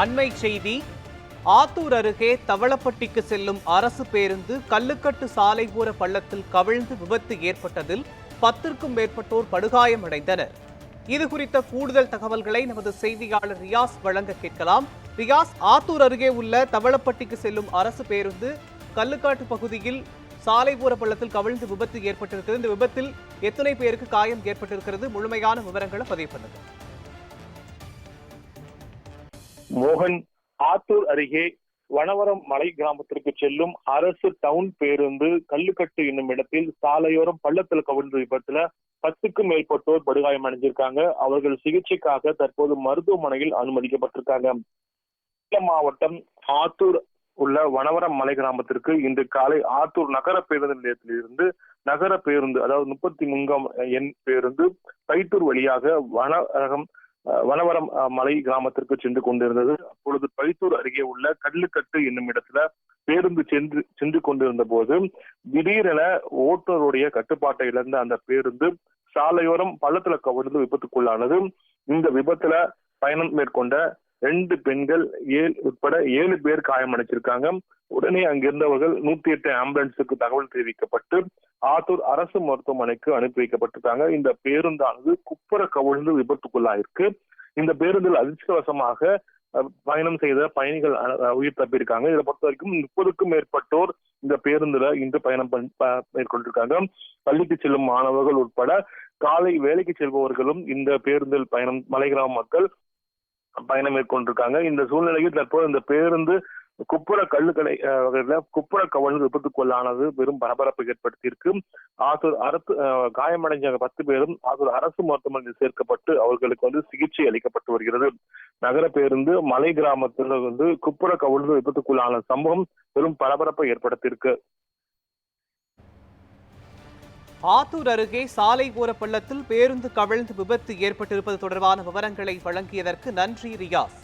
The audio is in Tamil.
அண்மை செய்தி ஆத்தூர் அருகே தவளப்பட்டிக்கு செல்லும் அரசு பேருந்து கல்லுக்கட்டு சாலை ஓர பள்ளத்தில் கவிழ்ந்து விபத்து ஏற்பட்டதில் பத்திற்கும் மேற்பட்டோர் படுகாயமடைந்தனர். இது குறித்த கூடுதல் தகவல்களை நமது செய்தியாளர் ரியாஸ் வழங்க கேட்கலாம். ரியாஸ் ஆத்தூர் அருகே உள்ள தவளப்பட்டிக்கு செல்லும் அரசு பேருந்து கல்லுக்காட்டு பகுதியில் சாலை ஓர பள்ளத்தில் கவிழ்ந்து விபத்து ஏற்பட்டிருக்கிறது. இந்த விபத்தில் எத்தனை பேருக்கு காயம் ஏற்பட்டிருக்கிறது? முழுமையான விவரங்களை பதிவு பண்ணுங்கள் மோகன் ஆத்தூர் அருகே வனவரம் மலை கிராமத்திற்கு செல்லும் அரசு டவுன் பேருந்து கல்லுக்கட்டு என்னும் இடத்தில் சாலையோரம் பள்ளத்தில் கவிழ்ந்த விபத்துல பத்துக்கும் மேற்பட்டோர் படுகாயம் அடைஞ்சிருக்காங்க. அவர்கள் சிகிச்சைக்காக தற்போது மருத்துவமனையில் அனுமதிக்கப்பட்டிருக்காங்க. மாவட்டம் ஆத்தூர் உள்ள வனவரம் மலை கிராமத்திற்கு இன்று காலை ஆத்தூர் நகர பேருந்து நிலையத்திலிருந்து நகர பேருந்து அதாவது முப்பத்தி மூன்றாம் எண் பேருந்து பைத்தூர் வழியாக வனரகம் வனவரம் அஹ், மலை கிராமத்திற்கு சென்று கொண்டிருந்தது. அப்பொழுது பழித்தூர் அருகே உள்ள கல்லுக்கட்டு என்னும் இடத்துல பேருந்து சென்று சென்று கொண்டிருந்த போது திடீரென ஓட்டுநருடைய கட்டுப்பாட்டை இழந்த அந்த பேருந்து சாலையோரம் பள்ளத்துல கவிழ்ந்து விபத்துக்குள்ளானது. இந்த விபத்துல பயணம் மேற்கொண்ட ரெண்டு பெண்கள் ஏழு உட்பட ஏழு பேர் காயமடைச்சிருக்காங்க உடனே அங்கிருந்தவர்கள் நூத்தி எட்டு ஆம்புலன்ஸுக்கு தகவல் தெரிவிக்கப்பட்டு ஆத்தூர் அரசு மருத்துவமனைக்கு அனுப்பி வைக்கப்பட்டிருக்காங்க. இந்த பேருந்தானது குப்புற கவிழ்ந்து விபத்துக்குள்ளாயிருக்கு. இந்த பேருந்தில் அதிர்ஷ்டவசமாக அஹ், பயணம் செய்த பயணிகள் அஹ், உயிர் தப்பியிருக்காங்க. இதை பொறுத்த வரைக்கும் முப்பதுக்கும் மேற்பட்டோர் இந்த பேருந்துல இன்று பயணம் பண்- மேற்கொண்டிருக்காங்க. பள்ளிக்கு செல்லும் மாணவர்கள் உட்பட காலை வேலைக்கு செல்பவர்களும் இந்த பேருந்தில் பயணம் மலைகிராம மக்கள் பயணம் மேற்கொண்டிருக்காங்க. இந்த சூழ்நிலையில் தற்போது இந்த பேருந்து குப்புற கல்லுக்கடை வகையில குப்புற கவல்கள் விபத்துக்குள்ளானது பெரும் பரபரப்பை ஏற்படுத்தியிருக்கு. ஆத்தூர் அரசு காயமடைஞ்ச பத்து பேரும் ஆத்தூர் அரசு மருத்துவமனையில் சேர்க்கப்பட்டு அவர்களுக்கு வந்து சிகிச்சை அளிக்கப்பட்டு வருகிறது. நகர பேருந்து மலை கிராமத்தில் வந்து குப்புற கவல்கள் விபத்துக்குள்ளான சம்பவம் பெரும் பரபரப்பை ஏற்படுத்தியிருக்கு. ஆத்தூர் அருகே சாலை ஓர பள்ளத்தில் பேருந்து கவிழ்ந்து விபத்து ஏற்பட்டிருப்பது தொடர்பான விவரங்களை வழங்கியதற்கு நன்றி ரியாஸ்.